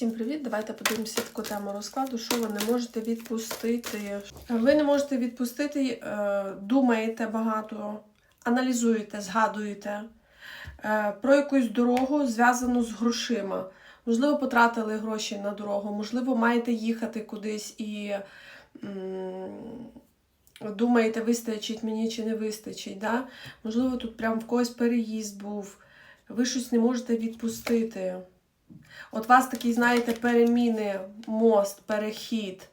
Всім привіт! Давайте подивимося таку тему розкладу, що ви не можете відпустити. Ви не можете відпустити, е, думаєте багато, аналізуєте, згадуєте е, про якусь дорогу, зв'язану з грошима. Можливо, потратили гроші на дорогу, можливо, маєте їхати кудись і думаєте, вистачить мені чи не вистачить. Да? Можливо, тут прям в когось переїзд був, ви щось не можете відпустити. От вас такі, знаєте, переміни, мост, перехід.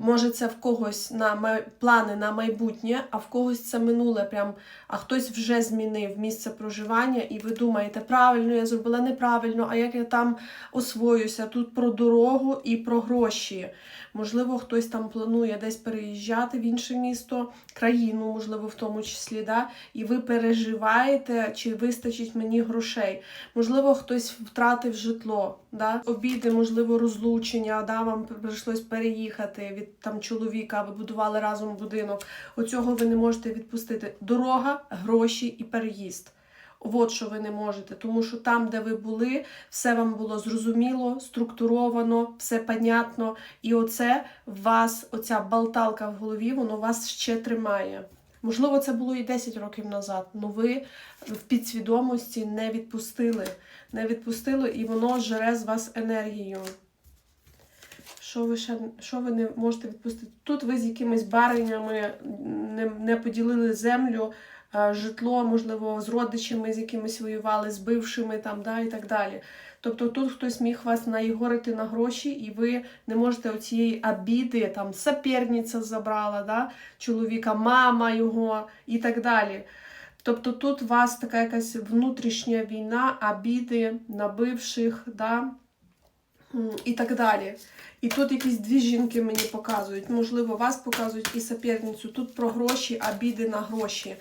Може, це в когось на май... плани на майбутнє, а в когось це минуле. Прям, а хтось вже змінив місце проживання, і ви думаєте, правильно, я зробила неправильно, а як я там освоюся? Тут про дорогу і про гроші. Можливо, хтось там планує десь переїжджати в інше місто, країну, можливо, в тому числі, да? і ви переживаєте, чи вистачить мені грошей. Можливо, хтось втратив житло, да? обіди, можливо, розлучення, да? вам прийшлось переїхати від там чоловіка, ви будували разом будинок. Оцього ви не можете відпустити. Дорога, гроші і переїзд. От що ви не можете, тому що там, де ви були, все вам було зрозуміло, структуровано, все понятно. І оце вас, оця болталка в голові, воно вас ще тримає. Можливо, це було і 10 років назад, але ви в підсвідомості не відпустили. Не відпустили, і воно жере з вас енергію. Що ви ще що ви не можете відпустити? Тут ви з якимись баринями не, не поділили землю, е, житло, можливо, з родичами, з якимись воювали, з бившими там, да, і так далі. Тобто тут хтось міг вас наігорити на гроші, і ви не можете оцієї обіди, там соперниця забрала, да, чоловіка, мама його і так далі. Тобто тут у вас така якась внутрішня війна, обіди на бивших, да, і так далі. І тут якісь дві жінки мені показують. Можливо, вас показують і соперницю. Тут про гроші, обіди на гроші.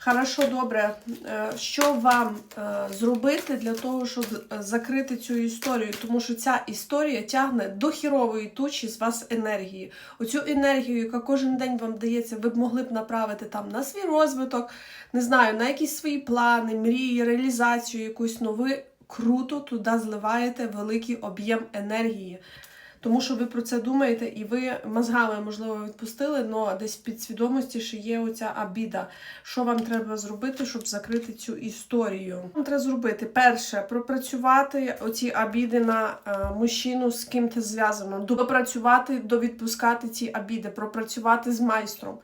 Хорошо, добре. Е, Що вам е, зробити для того, щоб е, закрити цю історію? Тому що ця історія тягне до хірової тучі з вас енергії. Оцю енергію, яка кожен день вам дається, ви б могли б направити там на свій розвиток, не знаю, на якісь свої плани, мрії, реалізацію якусь нову. Круто туди зливаєте великий об'єм енергії. Тому що ви про це думаєте, і ви мозгами, можливо, відпустили, але десь в підсвідомості ще є оця обіда. Що вам треба зробити, щоб закрити цю історію? Вам треба зробити перше пропрацювати оці обіди на е, мужчину, з ким це зв'язано, допрацювати, довідпускати ці обіди, пропрацювати з майстром.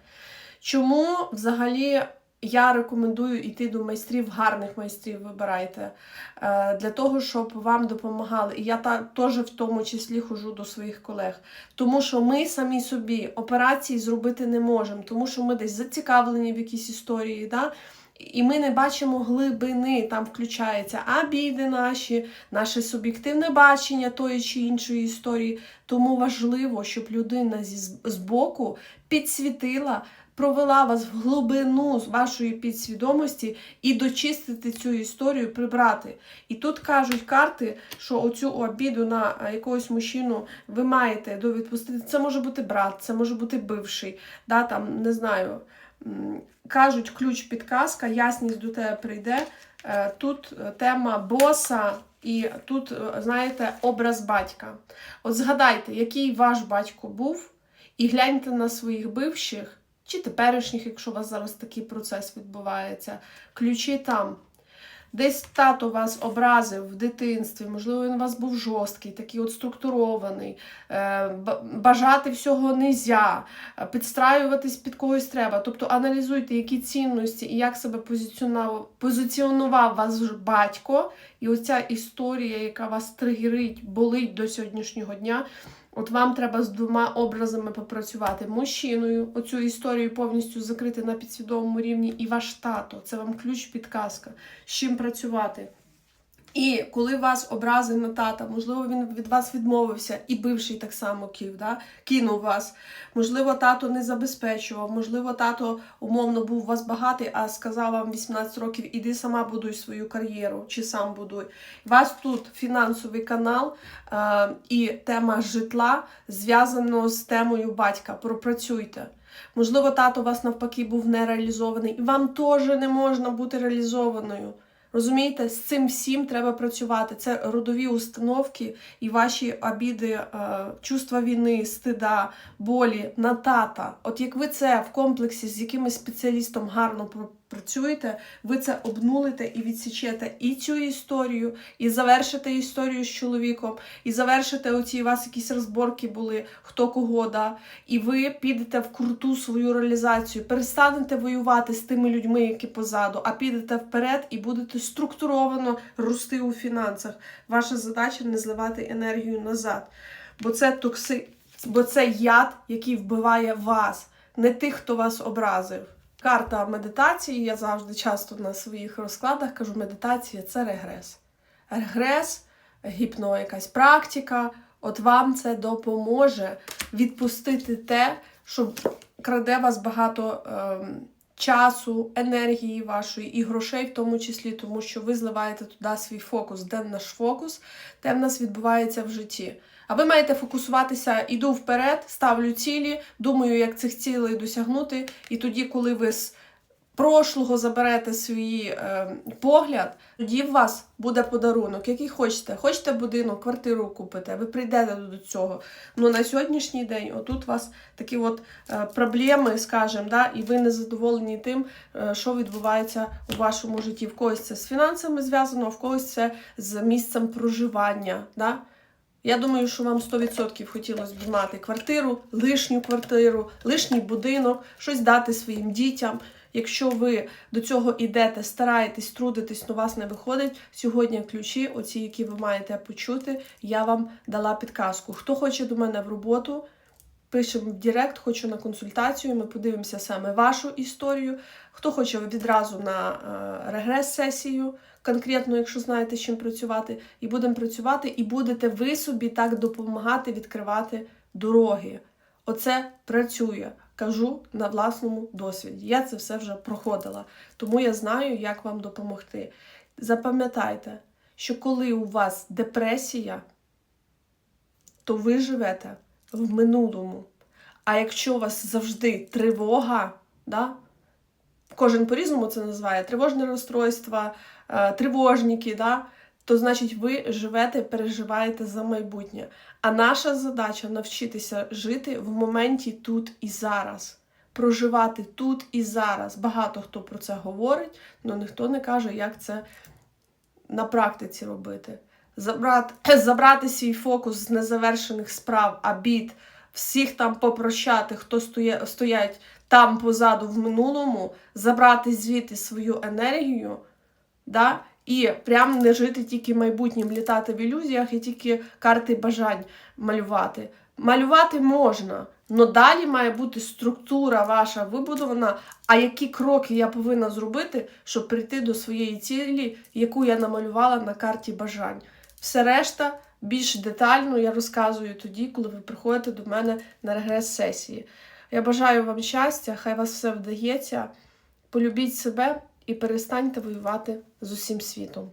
Чому взагалі? Я рекомендую йти до майстрів, гарних майстрів вибирайте, е, для того, щоб вам допомагали. І я та, теж в тому числі хожу до своїх колег. Тому що ми самі собі операції зробити не можемо, тому що ми десь зацікавлені в якійсь історії. Да? І ми не бачимо глибини, там включаються обіди наші, наше суб'єктивне бачення тої чи іншої історії. Тому важливо, щоб людина зі збоку підсвітила провела вас в глибину вашої підсвідомості і дочистити цю історію, прибрати. І тут кажуть карти, що оцю обіду на е, якогось мужчину ви маєте довідпустити. Це може бути брат, це може бути бивший, да, там, не знаю. Кажуть, ключ підказка, ясність до тебе прийде. Е, Тут е, тема боса, і тут, знаєте, образ батька. От згадайте, який ваш батько був, і гляньте на своїх бивших чи теперішніх, якщо у вас зараз такий процес відбувається, ключі там. Десь тато вас образив в дитинстві, можливо, він у вас був жорсткий, такий от структурований, е, бажати всього нельзя, підстраюватись під когось треба. Тобто аналізуйте, які цінності і як себе позиціонував, позиціонував вас батько, і оця історія, яка вас тригерить, болить до сьогоднішнього дня. От вам треба з двома образами попрацювати. Мужчиною, оцю історію повністю закрити на підсвідомому рівні, і ваш тато. Це вам ключ, підказка, з чим працювати. І коли вас образи на тата, можливо, він від вас відмовився, і бивший так само кив, да? кинув вас. Можливо, тато не забезпечував, можливо, тато умовно був у вас багатий, а сказав вам 18 років, іди сама будуй свою кар'єру, чи сам будуй. Вас тут фінансовий канал е і тема житла зв'язано з темою батька. Пропрацюйте. Можливо, тато вас навпаки був не реалізований, і вам теж не можна бути реалізованою. Розумієте, з цим всім треба працювати. Це родові установки і ваші обіди, е, чувства війни, стида, болі на тата. От як ви це в комплексі з якимось спеціалістом гарно пр- працюєте, ви це обнулите і відсічете і цю історію, і завершите історію з чоловіком, і завершите оці у вас якісь розборки були, хто кого да, і ви підете в круту свою реалізацію, перестанете воювати з тими людьми, які позаду, а підете вперед і будете структуровано рости у фінансах. Ваша задача не зливати енергію назад. Бо це токси, бо це яд, який вбиває вас, не тих, хто вас образив. Карта медитації, я завжди часто на своїх розкладах кажу, медитація це регрес. Регрес, гіпно якась практика, от вам це допоможе відпустити те, що краде вас багато ем, часу, енергії вашої і грошей, в тому числі, тому що ви зливаєте туди свій фокус. Де наш фокус, те в нас відбувається в житті. А ви маєте фокусуватися, іду вперед, ставлю цілі, думаю, як цих цілей досягнути. І тоді, коли ви з прошлого заберете свій е, погляд, тоді в вас буде подарунок, який хочете. Хочете будинок, квартиру купите, ви прийдете до цього. Ну на сьогоднішній день отут у вас такі от е, проблеми, скажімо, да, і ви не задоволені тим, е, що відбувається у вашому житті. В когось це з фінансами зв'язано, в когось це з місцем проживання. Да? Я думаю, що вам 100% хотілося б мати квартиру, лишню квартиру, лишній будинок, щось дати своїм дітям. Якщо ви до цього йдете, стараєтесь, трудитесь, у вас не виходить, сьогодні ключі, оці, які ви маєте почути, я вам дала підказку. Хто хоче до мене в роботу, пишемо в Директ, хочу на консультацію, ми подивимося саме вашу історію. Хто хоче відразу на е, регрес-сесію, конкретно, якщо знаєте, з чим працювати, і будемо працювати, і будете ви собі так допомагати відкривати дороги. Оце працює. Кажу на власному досвіді. Я це все вже проходила, тому я знаю, як вам допомогти. Запам'ятайте, що коли у вас депресія, то ви живете в минулому. А якщо у вас завжди тривога, да? кожен по-різному це називає тривожне розстройство, е, тривожники, да? то значить ви живете, переживаєте за майбутнє. А наша задача навчитися жити в моменті тут і зараз. Проживати тут і зараз. Багато хто про це говорить, але ніхто не каже, як це на практиці робити. Забрати, забрати свій фокус з незавершених справ, обід, всіх там попрощати, хто стоє, стоять там позаду в минулому, забрати звідти свою енергію, да? і прям не жити тільки майбутнім, літати в ілюзіях і тільки карти бажань малювати. Малювати можна, але далі має бути структура ваша вибудована, а які кроки я повинна зробити, щоб прийти до своєї цілі, яку я намалювала на карті бажань. Все решта більш детально я розказую тоді, коли ви приходите до мене на регрес-сесії. Я бажаю вам щастя, хай вас все вдається. Полюбіть себе і перестаньте воювати з усім світом.